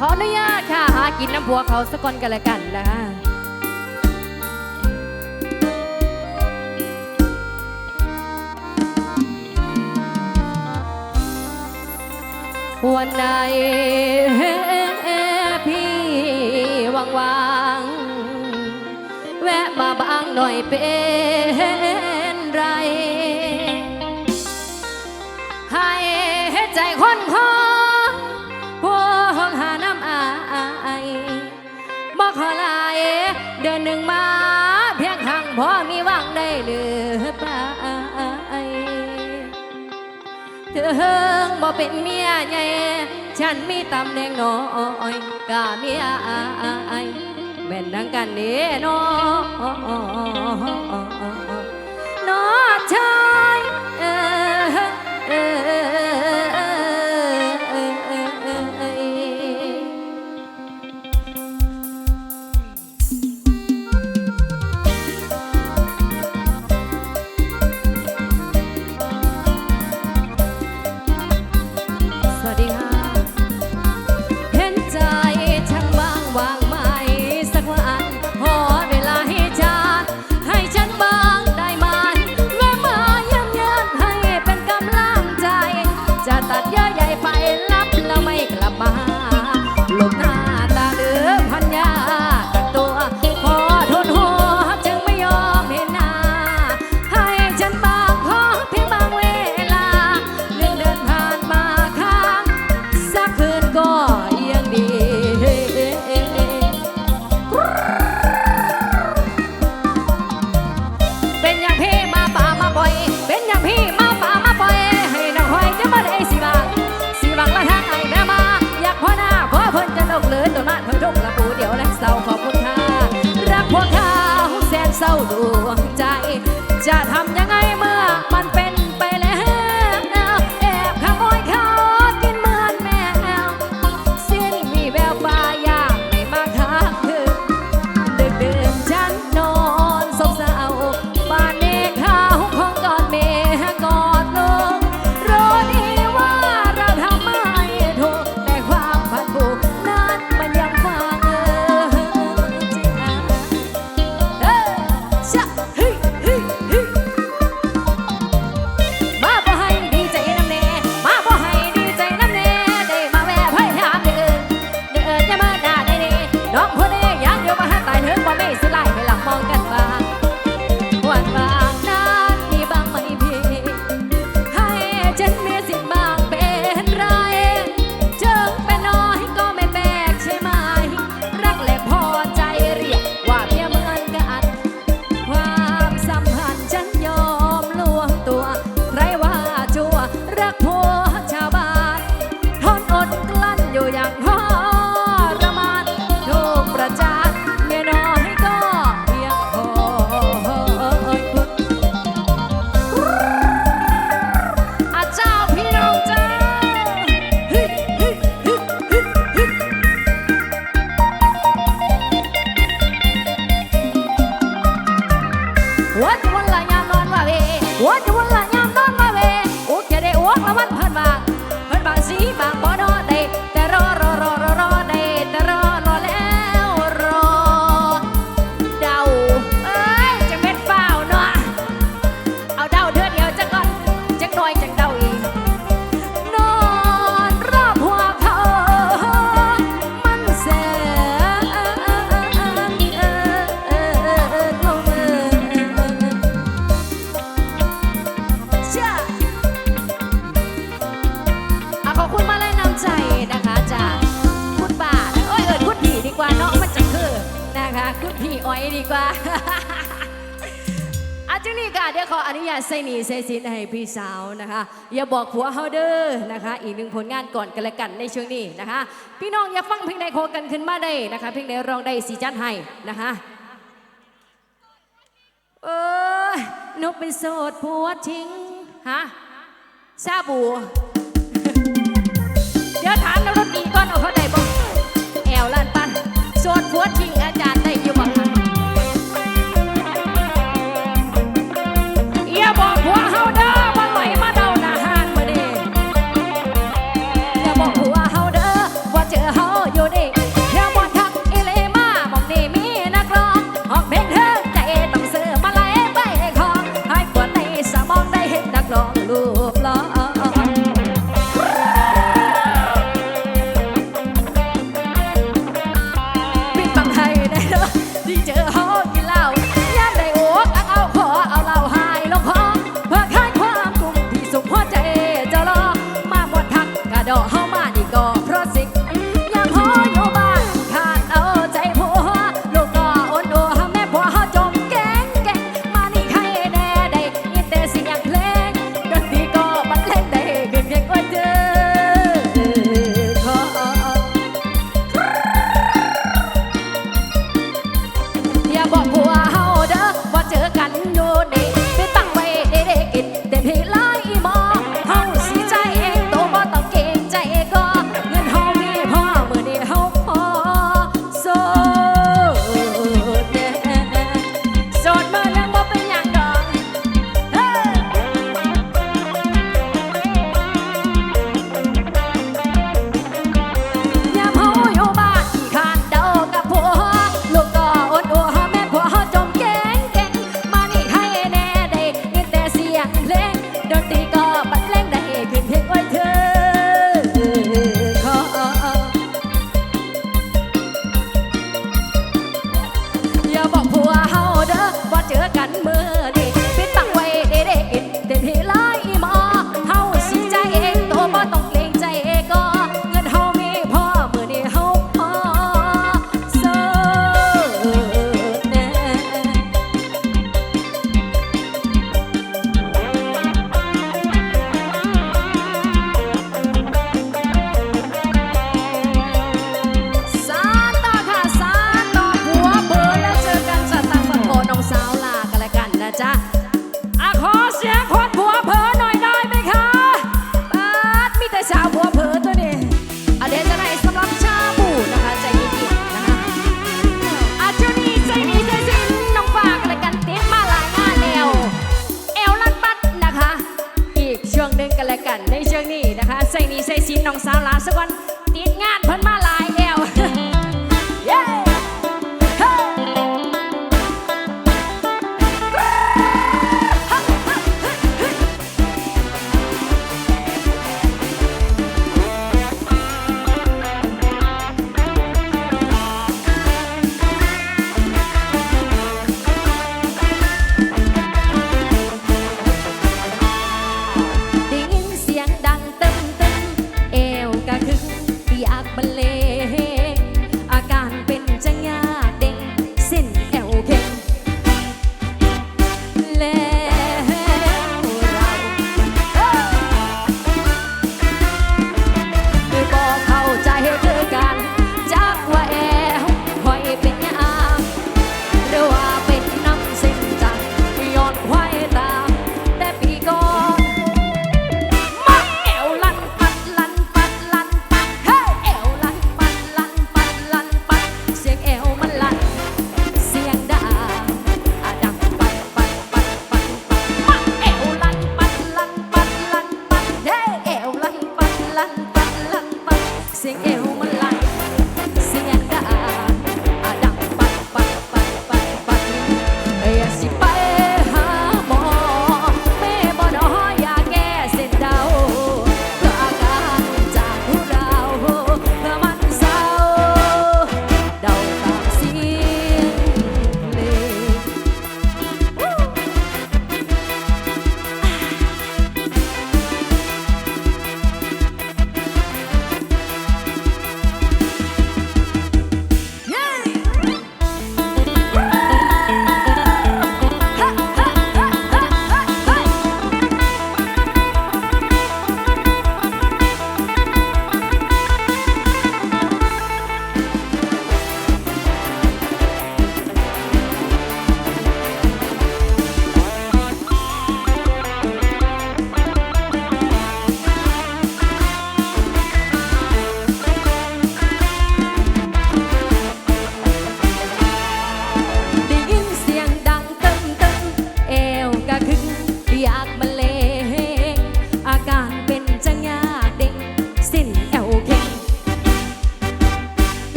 ขออนุญาตค่ะ หากินน้ำพัวเขาสักคนกันละกันนะะวันไหนพี่ว่างๆแวะมาบ้างหน่อยเป็น เฮงบ่เป็นเมียใหญ่ฉันมีตำแหน่งน้อยกะเมียอายแม่นดังกันเด้น้อน้อชายเออเออ อ้อยดีกว่าอาจังนี้ค่ะเดี๋ยวขออนุญาตใส่หนีใส่สินให้พี่สาวนะคะ อย่าบอกผัวเฮาเด้อนะคะ อีกหนึ่งผลงานก่อนกันละกันในช่วงนี้นะคะ พี่น้องอย่าฟังเพลงใดโคกันขึ้นมาได้นะคะเพลงใดร้องได้สีจัดให้นะคะเออนกเป็นโสดผัวทิ้งฮะซาบูเดี๋ยวถามนักดนตรีก่อนเอาเขาได้บ่แอลลัน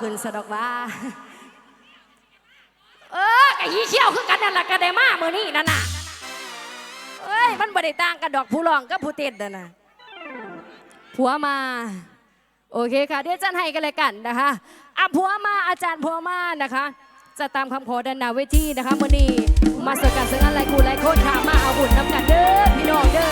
ขึ้นสะดอกว่า เออกะยี่เชี่ยวคือกันนั่นแหละกะได้มาเมื่อนี้นั่นน่ะเอ้ย มันบริต่างกับดอกผู้รองกับผู้เต้ดนั่นน่ะผัวมา โอเคค่ะ เดี๋ยวจันให้กันเลยกันนะคะอาผัวมาอาจารย์ผัวมานะคะ จะตามคำขอดันนาเวทีนะคะเมื่อนี้มาสกัดซึ่งอะไรคูไรโคตรขามาเอาบุญน้ำกันเด้อพี่น้องเด้อ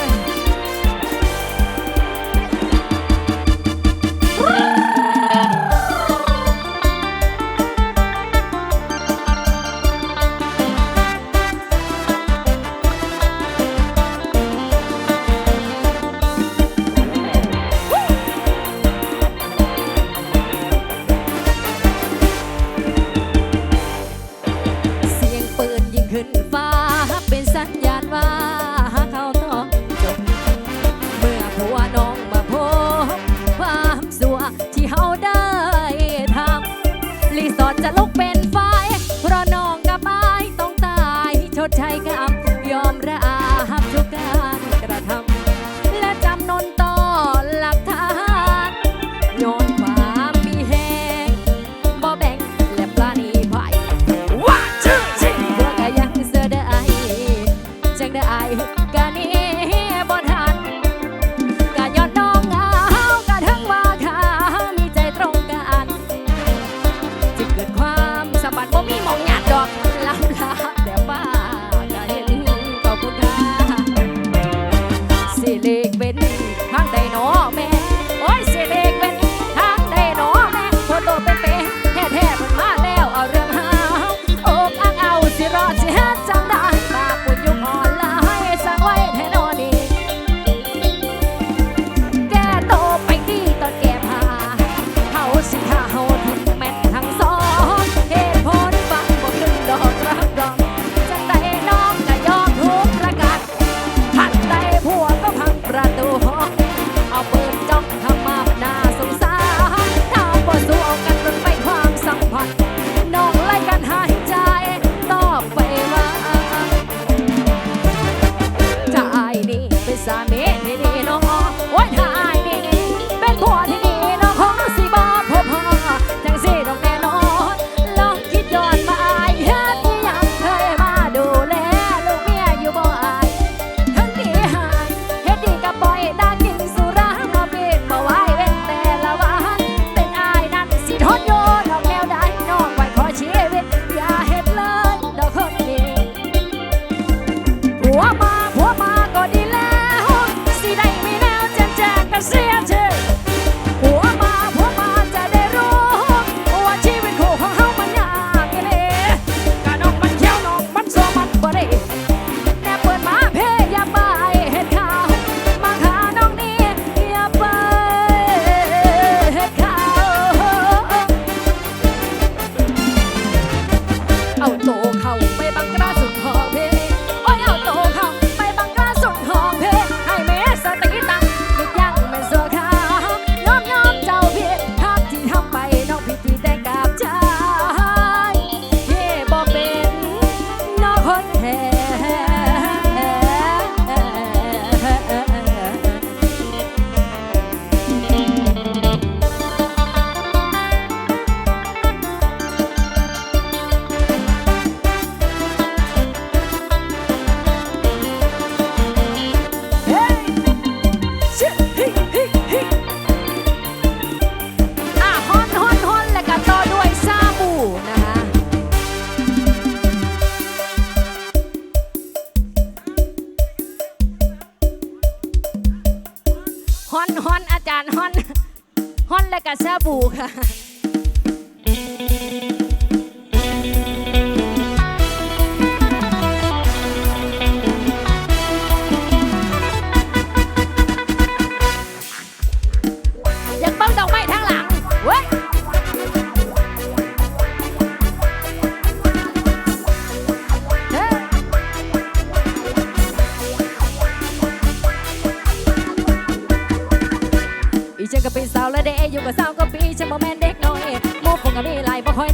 ชดใช้กรรม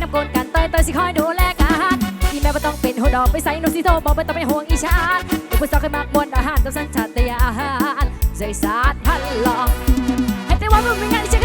น้ำกลกันเตยเตยสิคอยดูแลกันที่แม่บ่ต้องเป็นหัวดอกไปใส่นกสีโตบอกบ่ต้องไปห่วงอีชาติอุปสรรคให้มากมวนอาหารกับสัญชาตญาณใจสาดพันหลอกให้เต่ว่ามึงไม่งานฉัน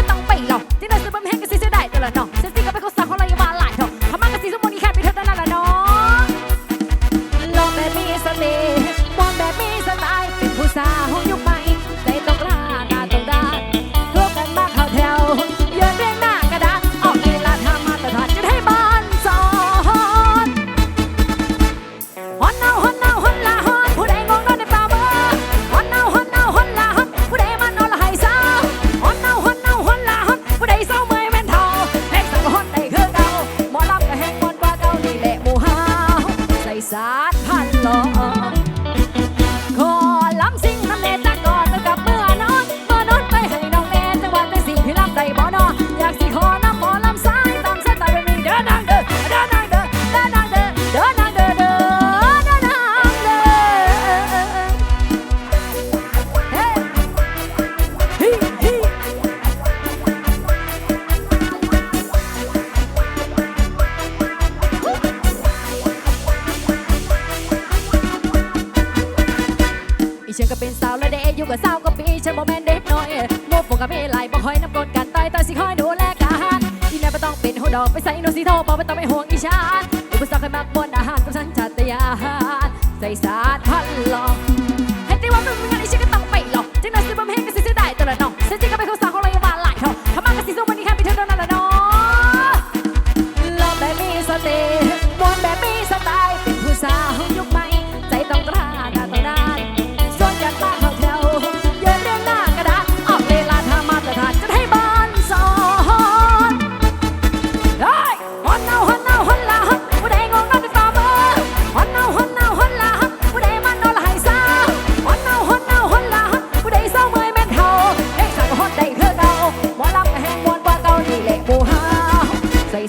อยู่กับสาวก็ปีฉันโมแมนเด็หน่อยมัวฝกกับมีหลายบ่คอยน้ำกดกันตายตายสิคอยดูแลกันอีแม่ม่ต้องเป็นหัวดอกไปใส่นสีโทบอกไม่ต้องไปห่วงอีชานอุปสรรคให้มากบนอาหารกับฉันจัตยาหารใส่สารพันหลอก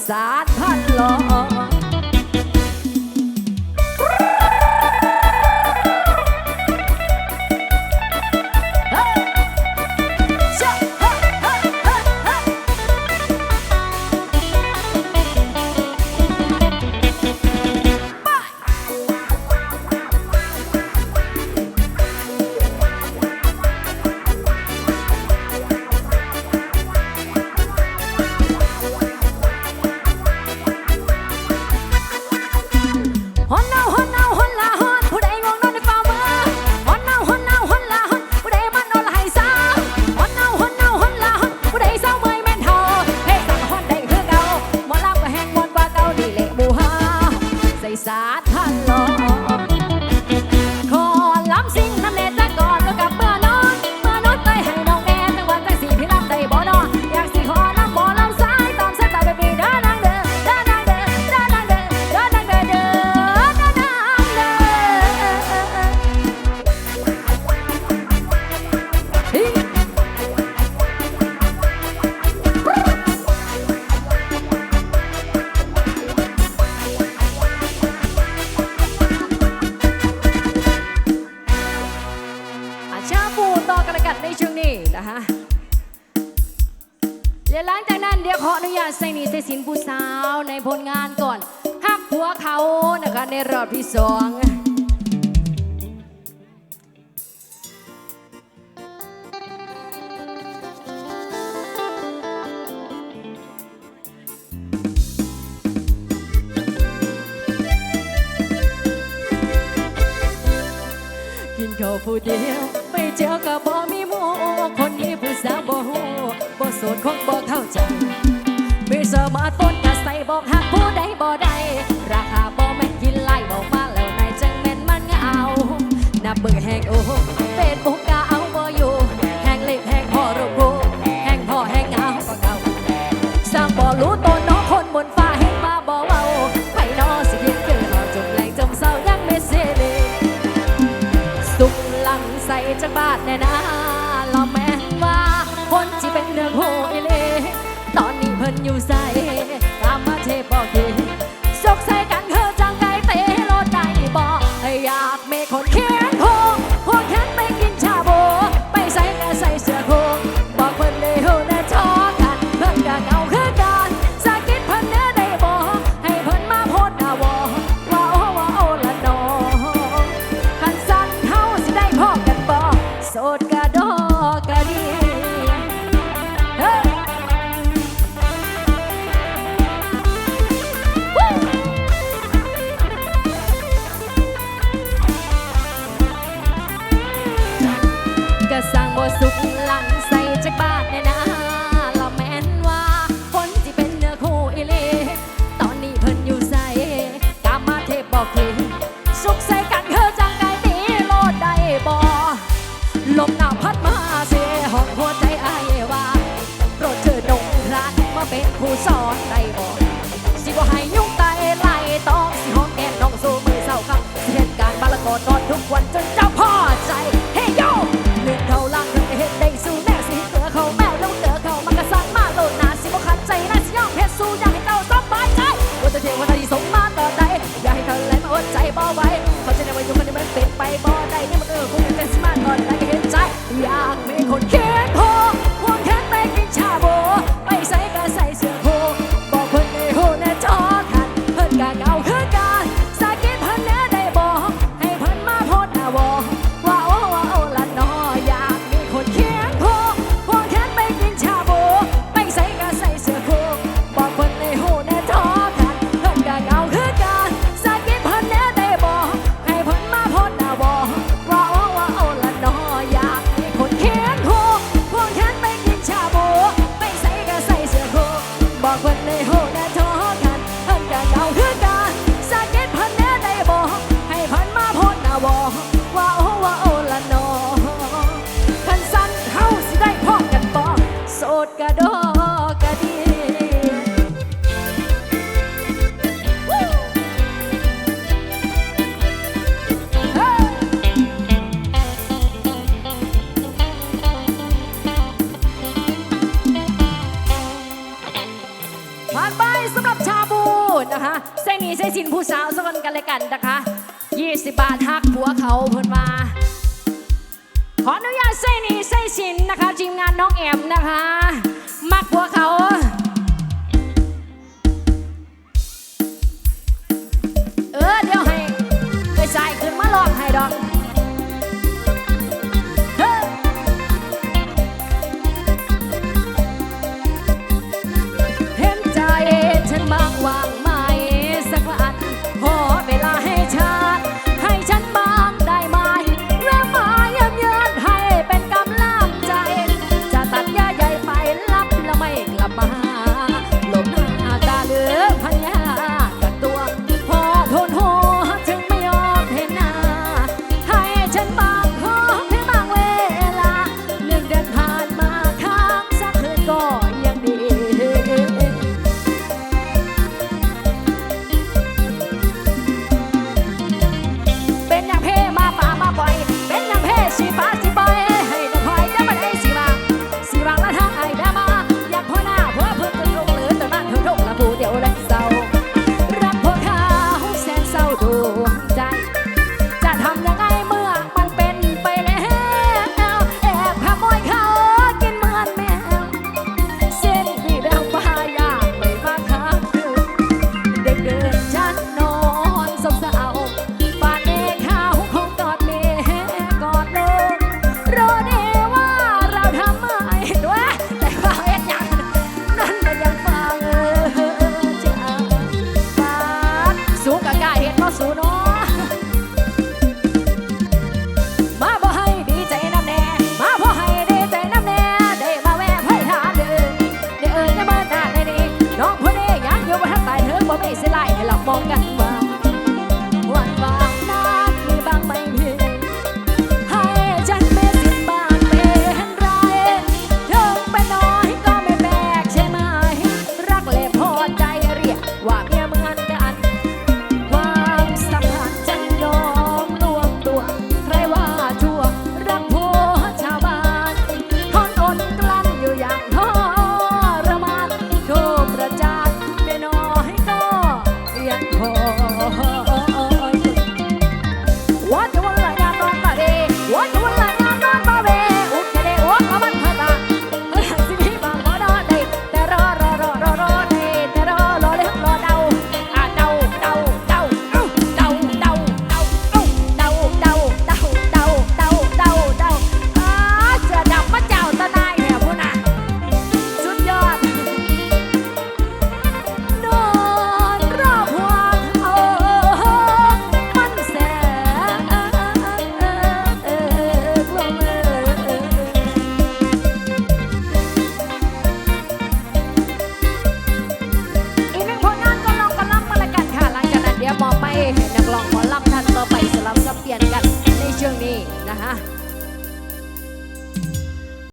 สารพันหลอก ผู้เดียว ไปเจอกับบ่มีหมู่คนนี้ผู้สาวบ่หูบ่โสดคงบ่เข้าใจ 嗯 สักคนกันเลยกันนะคะ20 บาทหักหัวเขาเพิ่นมาขออนุญาตเส้นีเส้ชินนะคะทีมงานน้องแอมนะคะ มักหัวเขา